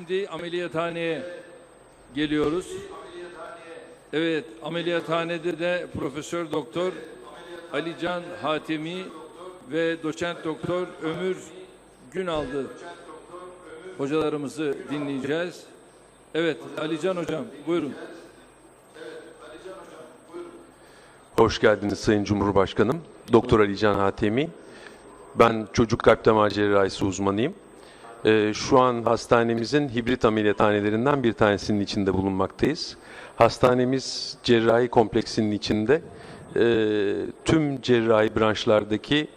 Şimdi ameliyathaneye geliyoruz. Evet, ameliyathanede de Profesör Doktor Alican Hatemi ve Doçent Doktor Ömür Günaldı hocalarımızı dinleyeceğiz. Evet, Alican hocam buyurun. Hoş geldiniz Sayın Cumhurbaşkanım. Doktor Ali Can Hatemi. Ben çocuk kalp damar cerrahisi uzmanıyım. Ee, şu an hastanemizin hibrit ameliyathanelerinden bir tanesinin içinde bulunmaktayız. Hastanemiz cerrahi kompleksinin içinde e, tüm cerrahi branşlardaki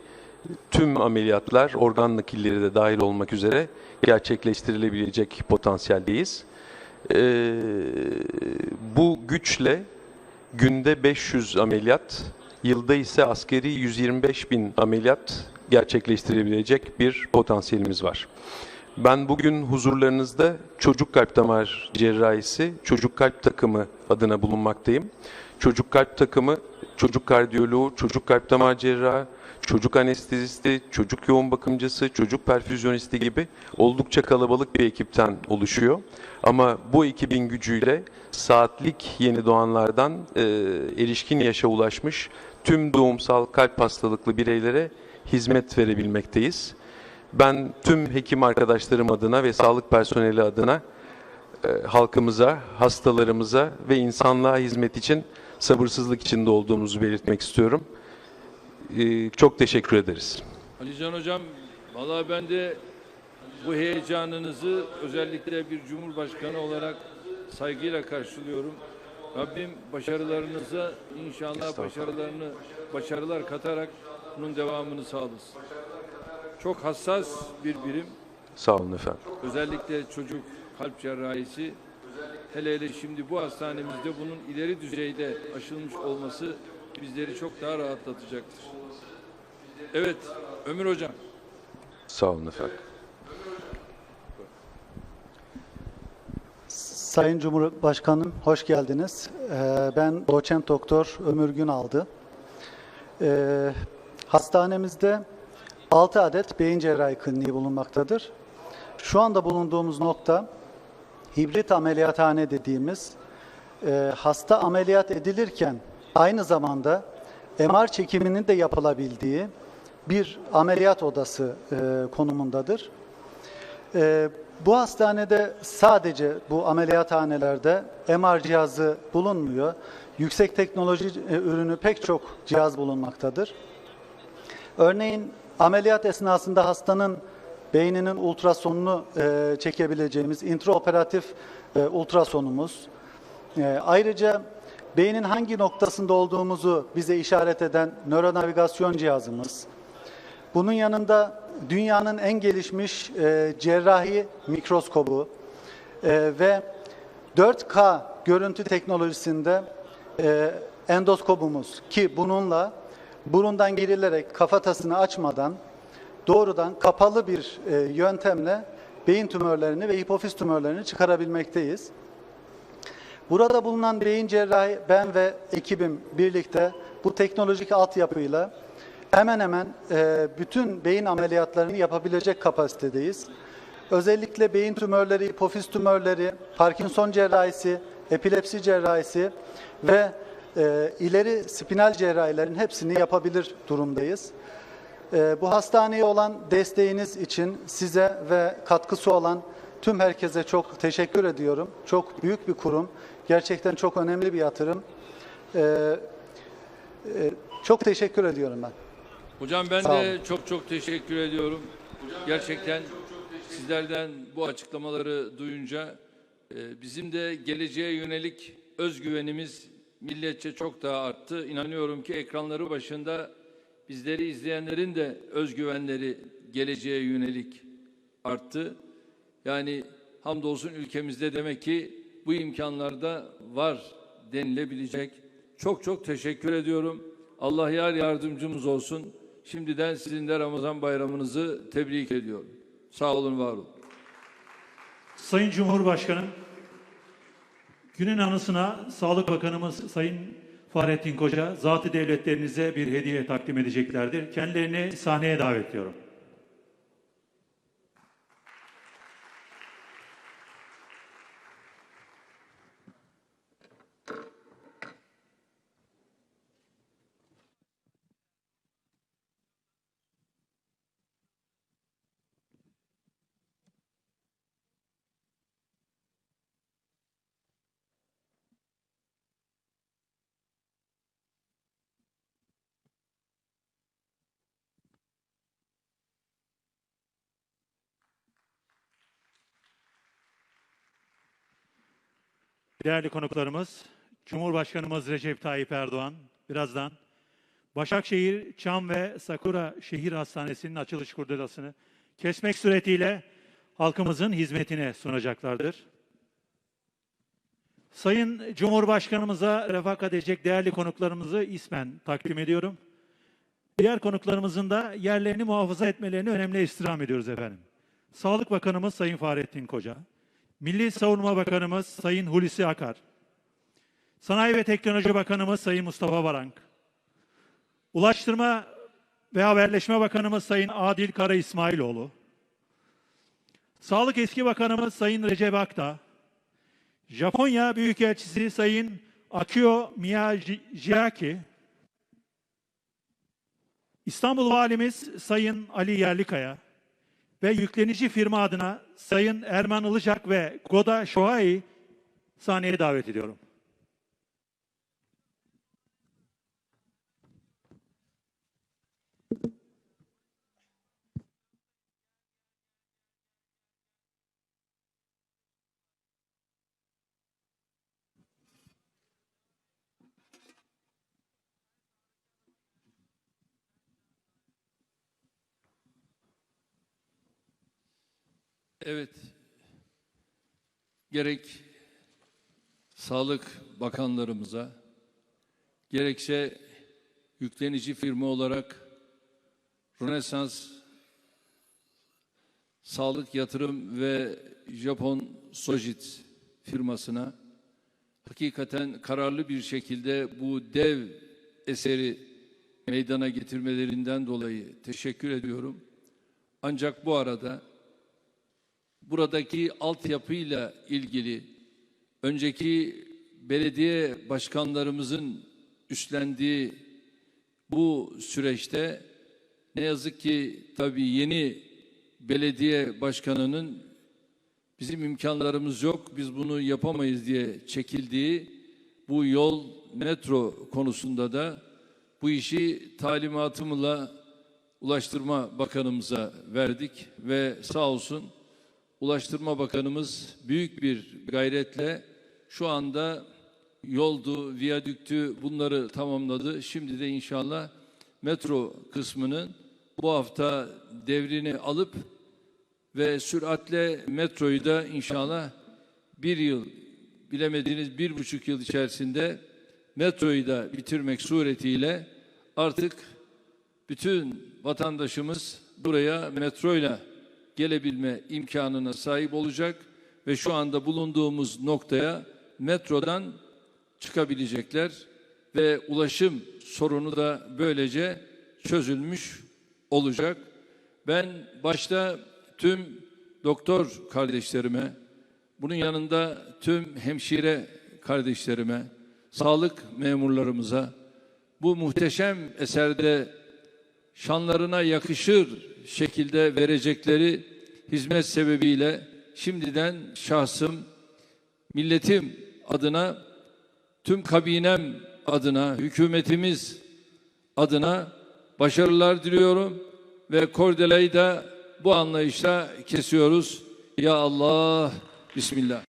tüm ameliyatlar, organ nakilleri de dahil olmak üzere gerçekleştirilebilecek potansiyeldeyiz. Ee, bu güçle günde 500 ameliyat, yılda ise askeri 125 bin ameliyat gerçekleştirebilecek bir potansiyelimiz var. Ben bugün huzurlarınızda çocuk kalp damar cerrahisi, çocuk kalp takımı adına bulunmaktayım. Çocuk kalp takımı, çocuk kardiyoloğu, çocuk kalp damar cerrahı, çocuk anestezisti, çocuk yoğun bakımcısı, çocuk perfüzyonisti gibi oldukça kalabalık bir ekipten oluşuyor. Ama bu ekibin gücüyle saatlik yeni doğanlardan e, erişkin yaşa ulaşmış tüm doğumsal kalp hastalıklı bireylere hizmet verebilmekteyiz. Ben tüm hekim arkadaşlarım adına ve sağlık personeli adına e, halkımıza, hastalarımıza ve insanlığa hizmet için sabırsızlık içinde olduğumuzu belirtmek istiyorum. E, çok teşekkür ederiz. Alican hocam, vallahi ben de bu heyecanınızı özellikle bir cumhurbaşkanı olarak saygıyla karşılıyorum. Rabbim başarılarınıza inşallah başarılarını başarılar katarak bunun devamını sağlasın. Çok hassas bir birim. Sağ olun efendim. Özellikle çocuk kalp cerrahisi hele hele şimdi bu hastanemizde bunun ileri düzeyde aşılmış olması bizleri çok daha rahatlatacaktır. Evet, Ömür Hocam. Sağ olun efendim. Sayın Cumhurbaşkanım hoş geldiniz. Ee, Ben doçent doktor Ömür Günaldı. Ee, Hastanemizde 6 adet beyin cerrahi kliniği bulunmaktadır. Şu anda bulunduğumuz nokta hibrit ameliyathane dediğimiz e, hasta ameliyat edilirken aynı zamanda MR çekiminin de yapılabildiği bir ameliyat odası e, konumundadır. Ee, bu hastanede sadece bu ameliyathanelerde MR cihazı bulunmuyor. Yüksek teknoloji e, ürünü pek çok cihaz bulunmaktadır. Örneğin ameliyat esnasında hastanın beyninin ultrasonunu e, çekebileceğimiz intraoperatif e, ultrasonumuz, e, ayrıca beynin hangi noktasında olduğumuzu bize işaret eden nöronavigasyon cihazımız, bunun yanında dünyanın en gelişmiş e, cerrahi mikroskobu e, ve 4K görüntü teknolojisinde e, endoskopumuz ki bununla burundan girilerek kafatasını açmadan doğrudan kapalı bir e, yöntemle beyin tümörlerini ve hipofiz tümörlerini çıkarabilmekteyiz. Burada bulunan beyin cerrahi ben ve ekibim birlikte bu teknolojik altyapıyla hemen hemen e, bütün beyin ameliyatlarını yapabilecek kapasitedeyiz. Özellikle beyin tümörleri, hipofiz tümörleri, Parkinson cerrahisi, epilepsi cerrahisi ve e, ileri spinal cerrahilerin hepsini yapabilir durumdayız. E, bu hastaneye olan desteğiniz için size ve katkısı olan tüm herkese çok teşekkür ediyorum. Çok büyük bir kurum. Gerçekten çok önemli bir yatırım. E, e, çok teşekkür ediyorum ben. Hocam ben Sağ de çok çok teşekkür ediyorum. Gerçekten sizlerden bu açıklamaları duyunca e, bizim de geleceğe yönelik özgüvenimiz milletçe çok daha arttı. İnanıyorum ki ekranları başında bizleri izleyenlerin de özgüvenleri geleceğe yönelik arttı. Yani hamdolsun ülkemizde demek ki bu imkanlarda var denilebilecek. Çok çok teşekkür ediyorum. Allah yar yardımcımız olsun. Şimdiden sizin de Ramazan bayramınızı tebrik ediyorum. Sağ olun, var olun. Sayın Cumhurbaşkanım, günün anısına Sağlık Bakanımız Sayın Fahrettin Koca, zatı devletlerinize bir hediye takdim edeceklerdir. Kendilerini sahneye davet ediyorum. Değerli konuklarımız, Cumhurbaşkanımız Recep Tayyip Erdoğan birazdan Başakşehir, Çam ve Sakura Şehir Hastanesi'nin açılış kurdelasını kesmek suretiyle halkımızın hizmetine sunacaklardır. Sayın Cumhurbaşkanımıza refakat edecek değerli konuklarımızı ismen takdim ediyorum. Diğer konuklarımızın da yerlerini muhafaza etmelerini önemli istirham ediyoruz efendim. Sağlık Bakanımız Sayın Fahrettin Koca, Milli Savunma Bakanımız Sayın Hulusi Akar, Sanayi ve Teknoloji Bakanımız Sayın Mustafa Varank, Ulaştırma ve Haberleşme Bakanımız Sayın Adil Kara İsmailoğlu, Sağlık Eski Bakanımız Sayın Recep Akta, Japonya Büyükelçisi Sayın Akio Miyazaki, İstanbul Valimiz Sayın Ali Yerlikaya ve yüklenici firma adına Sayın Erman Ilıcak ve Goda Şohai sahneye davet ediyorum. Evet. Gerek Sağlık Bakanlarımıza, gerekse yüklenici firma olarak Rönesans Sağlık Yatırım ve Japon Sojit firmasına hakikaten kararlı bir şekilde bu dev eseri meydana getirmelerinden dolayı teşekkür ediyorum. Ancak bu arada buradaki altyapıyla ilgili önceki belediye başkanlarımızın üstlendiği bu süreçte ne yazık ki tabii yeni belediye başkanının bizim imkanlarımız yok, biz bunu yapamayız diye çekildiği bu yol metro konusunda da bu işi talimatımla Ulaştırma Bakanımıza verdik ve sağ olsun Ulaştırma Bakanımız büyük bir gayretle şu anda yoldu, viyadüktü bunları tamamladı. Şimdi de inşallah metro kısmının bu hafta devrini alıp ve süratle metroyu da inşallah bir yıl bilemediğiniz bir buçuk yıl içerisinde metroyu da bitirmek suretiyle artık bütün vatandaşımız buraya metroyla gelebilme imkanına sahip olacak ve şu anda bulunduğumuz noktaya metrodan çıkabilecekler ve ulaşım sorunu da böylece çözülmüş olacak. Ben başta tüm doktor kardeşlerime, bunun yanında tüm hemşire kardeşlerime, sağlık memurlarımıza bu muhteşem eserde şanlarına yakışır şekilde verecekleri hizmet sebebiyle şimdiden şahsım, milletim adına, tüm kabinem adına, hükümetimiz adına başarılar diliyorum ve kordelayı da bu anlayışla kesiyoruz. Ya Allah, Bismillah.